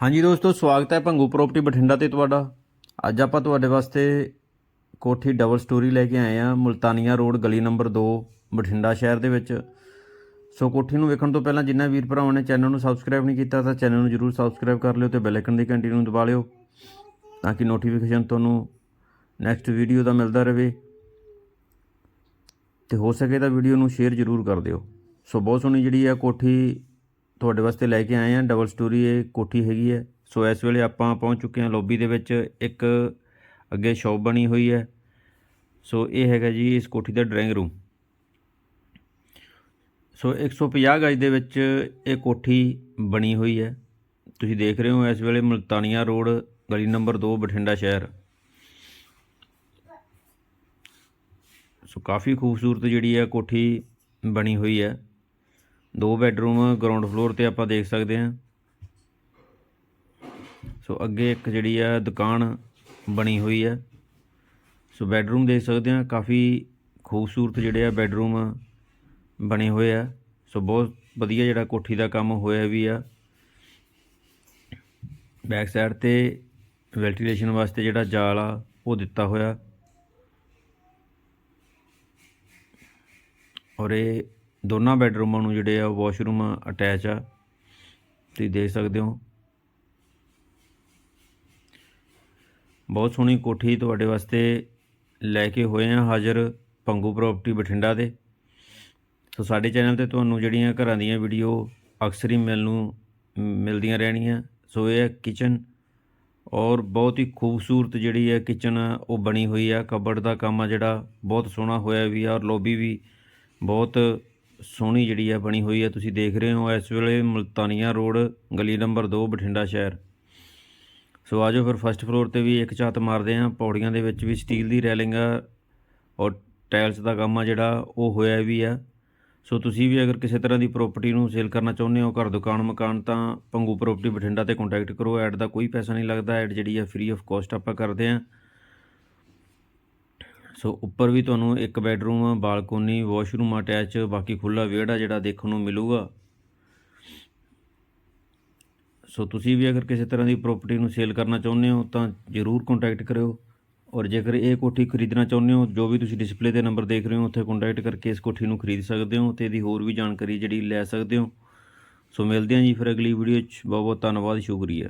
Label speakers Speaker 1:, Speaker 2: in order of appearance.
Speaker 1: ਹਾਂਜੀ ਦੋਸਤੋ, ਸਵਾਗਤ ਹੈ ਭੰਗੂ ਪ੍ਰਾਪਰਟੀ ਬਠਿੰਡਾ ਤੇ ਤੁਹਾਡਾ। ਅੱਜ ਆਪਾਂ ਤੁਹਾਡੇ ਵਾਸਤੇ ਕੋਠੀ ਡਬਲ ਸਟੋਰੀ ਲੈ ਕੇ ਆਏ ਆ ਮੁਲਤਾਨੀਆ ਰੋਡ ਗਲੀ ਨੰਬਰ 2 ਬਠਿੰਡਾ ਸ਼ਹਿਰ ਦੇ ਵਿੱਚ। ਸੋ ਕੋਠੀ ਨੂੰ ਵੇਖਣ ਤੋਂ ਪਹਿਲਾਂ ਜਿੰਨਾ ਵੀਰ ਭਰਾਵਾਂ ਨੇ ਚੈਨਲ ਨੂੰ ਸਬਸਕ੍ਰਾਈਬ ਨਹੀਂ ਕੀਤਾ, ਤਾਂ ਚੈਨਲ ਨੂੰ ਜਰੂਰ ਸਬਸਕ੍ਰਾਈਬ ਕਰ ਲਿਓ ਤੇ ਬੈਲ ਆਈਕਨ ਦੀ ਘੰਟੀ ਨੂੰ ਦਬਾ ਲਿਓ, ਤਾਂ ਕਿ ਨੋਟੀਫਿਕੇਸ਼ਨ ਤੁਹਾਨੂੰ ਨੈਕਸਟ ਵੀਡੀਓ ਦਾ ਮਿਲਦਾ ਰਹੇ। ਤੇ ਹੋ ਸਕੇ ਤਾਂ ਵੀਡੀਓ ਨੂੰ ਸ਼ੇਅਰ ਜਰੂਰ ਕਰ ਦਿਓ। ਸੋ ਬਹੁਤ ਸੋਹਣੀ ਜਿਹੜੀ ਆ ਕੋਠੀ ਤੁਹਾਡੇ ਵਾਸਤੇ ਲੈ ਕੇ ਆਏ ਆ ਡਬਲ ਸਟੋਰੀ ਇਹ ਕੋਠੀ ਹੈਗੀ ਹੈ। ਸੋ ਇਸ ਵੇਲੇ ਆਪਾਂ ਪਹੁੰਚ ਚੁੱਕੇ ਹਾਂ ਲੌਬੀ ਦੇ ਵਿੱਚ। ਇੱਕ ਅੱਗੇ ਸ਼ਾਪ ਬਣੀ ਹੋਈ ਹੈ। ਸੋ ਇਹ ਹੈਗਾ ਜੀ ਇਸ ਕੋਠੀ ਦਾ ਡਰਾਇੰਗ ਰੂਮ। ਸੋ 150 ਗਜ ਦੇ ਵਿੱਚ ਇਹ ਕੋਠੀ ਬਣੀ ਹੋਈ ਹੈ। ਤੁਸੀਂ ਦੇਖ ਰਹੇ ਹੋ ਇਸ ਵੇਲੇ ਮੁਲਤਾਨੀਆ ਰੋਡ, ਗਲੀ ਨੰਬਰ 2 ਬਠਿੰਡਾ ਸ਼ਹਿਰ। ਸੋ ਕਾਫੀ ਖੂਬਸੂਰਤ ਜਿਹੜੀ ਹੈ ਕੋਠੀ ਬਣੀ ਹੋਈ ਹੈ। ਦੋ ਬੈੱਡਰੂਮ ਗਰਾਊਂਡ ਫਲੋਰ ਤੇ ਆਪਾਂ ਦੇਖ ਸਕਦੇ ਹਾਂ। ਸੋ ਅੱਗੇ ਇੱਕ ਜਿਹੜੀ ਆ ਦੁਕਾਨ ਬਣੀ ਹੋਈ ਹੈ ਸੋ ਬੈੱਡਰੂਮ ਦੇਖ ਸਕਦੇ ਹਾਂ, ਕਾਫੀ ਖੂਬਸੂਰਤ ਜਿਹੜੇ ਆ ਬੈੱਡਰੂਮ ਬਣੇ ਹੋਏ ਆ। ਸੋ ਬਹੁਤ ਵਧੀਆ ਜਿਹੜਾ ਕੋਠੀ ਦਾ ਕੰਮ ਹੋਇਆ ਵੀ ਆ। ਬੈਕ ਸਾਈਡ ਤੇ ਵੈਂਟੀਲੇਸ਼ਨ ਵਾਸਤੇ ਜਿਹੜਾ ਜਾਲ ਆ, ਉਹ ਦਿੱਤਾ ਹੋਇਆ। ਔਰ ਇਹ ਦੋਨਾਂ ਬੈਡਰੂਮਾਂ ਨੂੰ ਜਿਹੜੇ ਆ ਵਾਸ਼ਰੂਮ ਅਟੈਚ ਆ, ਤੁਸੀਂ ਦੇਖ ਸਕਦੇ ਹੋ। ਬਹੁਤ ਸੋਹਣੀ ਕੋਠੀ ਤੁਹਾਡੇ ਵਾਸਤੇ ਲੈ ਕੇ ਹੋਏ ਆ ਹਾਜ਼ਰ ਪੰਗੂ ਪ੍ਰਾਪਰਟੀ ਬਠਿੰਡਾ ਦੇ। ਸੋ ਸਾਡੇ ਚੈਨਲ ਤੇ ਤੁਹਾਨੂੰ ਜਿਹੜੀਆਂ ਘਰਾਂ ਦੀਆਂ ਵੀਡੀਓ ਅਕਸਰ ਹੀ ਮਿਲ ਨੂੰ, ਮਿਲਦੀਆਂ ਰਹਿਣੀਆਂ। ਸੋ ਇਹ ਹੈ ਕਿਚਨ ਔਰ ਬਹੁਤ ਹੀ ਖੂਬਸੂਰਤ ਜਿਹੜੀ ਹੈ ਕਿਚਨ ਉਹ ਬਣੀ ਹੋਈ ਆ। ਕਬੜ ਦਾ ਕੰਮ ਆ ਜਿਹੜਾ, ਬਹੁਤ ਸੋਹਣਾ ਹੋਇਆ ਵੀ ਆ ਔਰ ਲੋਬੀ ਵੀ ਬਹੁਤ ਸੋਹਣੀ ਜਿਹੜੀ ਆ ਬਣੀ ਹੋਈ ਹੈ ਤੁਸੀਂ ਦੇਖ ਰਹੇ ਹੋ ਇਸ ਵੇਲੇ ਮੁਲਤਾਨੀਆ ਰੋਡ, ਗਲੀ ਨੰਬਰ 2 ਬਠਿੰਡਾ ਸ਼ਹਿਰ। ਸੋ ਆਜੋ ਫਿਰ ਫਸਟ ਫਲੋਰ ਤੇ ਵੀ ਇੱਕ ਝਾਤ ਮਾਰਦੇ ਹਾਂ। ਪੌੜੀਆਂ ਦੇ ਵਿੱਚ ਵੀ ਸਟੀਲ ਦੀ ਰੈਲਿੰਗ ਆ ਔਰ ਟਾਇਲਸ ਦਾ ਕੰਮ ਆ ਜਿਹੜਾ, ਉਹ ਹੋਇਆ ਵੀ ਆ। ਸੋ ਤੁਸੀਂ ਵੀ ਅਗਰ ਕਿਸੇ ਤਰ੍ਹਾਂ ਦੀ ਪ੍ਰਾਪਰਟੀ ਨੂੰ ਸੇਲ ਕਰਨਾ ਚਾਹੁੰਦੇ ਹੋ, ਘਰ, ਦੁਕਾਨ, ਮਕਾਨ, ਤਾਂ ਪੰਗੂ ਪ੍ਰਾਪਰਟੀ ਬਠਿੰਡਾ ਤੇ ਕੰਟੈਕਟ ਕਰੋ। ਐਡ ਦਾ ਕੋਈ ਪੈਸਾ ਨਹੀਂ ਲੱਗਦਾ ਐਡ ਜਿਹੜੀ ਆ ਫ੍ਰੀ ਆਫ ਕਾਸਟ ਆਪਾਂ ਕਰਦੇ ਹਾਂ। ਸੋ ਉੱਪਰ ਵੀ ਤੁਹਾਨੂੰ ਇੱਕ ਬੈੱਡਰੂਮ, ਬਾਲਕੋਨੀ, ਵਾਸ਼ਰੂਮ, ਅਟੈਚ, ਬਾਕੀ ਖੁੱਲਾ ਵਿਹੜਾ ਜਿਹੜਾ ਦੇਖਣ ਨੂੰ ਮਿਲੂਗਾ। ਸੋ ਤੁਸੀਂ ਵੀ ਅਗਰ ਕਿਸੇ ਤਰ੍ਹਾਂ ਦੀ ਪ੍ਰਾਪਰਟੀ ਨੂੰ ਸੇਲ ਕਰਨਾ ਚਾਹੁੰਦੇ ਹੋ ਤਾਂ ਜਰੂਰ ਕੰਟੈਕਟ ਕਰਿਓ। ਔਰ ਜੇਕਰ ਇਹ ਕੋਠੀ ਖਰੀਦਣਾ ਚਾਹੁੰਦੇ ਹੋ, ਜੋ ਵੀ ਤੁਸੀਂ ਡਿਸਪਲੇ ਤੇ ਨੰਬਰ ਦੇਖ ਰਹੇ ਹੋ, ਉੱਥੇ ਕੰਟੈਕਟ ਕਰਕੇ ਇਸ ਕੋਠੀ ਨੂੰ ਖਰੀਦ ਸਕਦੇ ਹੋ ਤੇ ਇਹਦੀ ਹੋਰ ਵੀ ਜਾਣਕਾਰੀ ਜਿਹੜੀ ਲੈ ਸਕਦੇ ਹੋ। ਸੋ ਮਿਲਦੇ ਹਾਂ ਜੀ ਫਿਰ ਅਗਲੀ ਵੀਡੀਓ 'ਚ। ਬਹੁਤ ਬਹੁਤ ਧੰਨਵਾਦ, ਸ਼ੁਕਰੀਆ।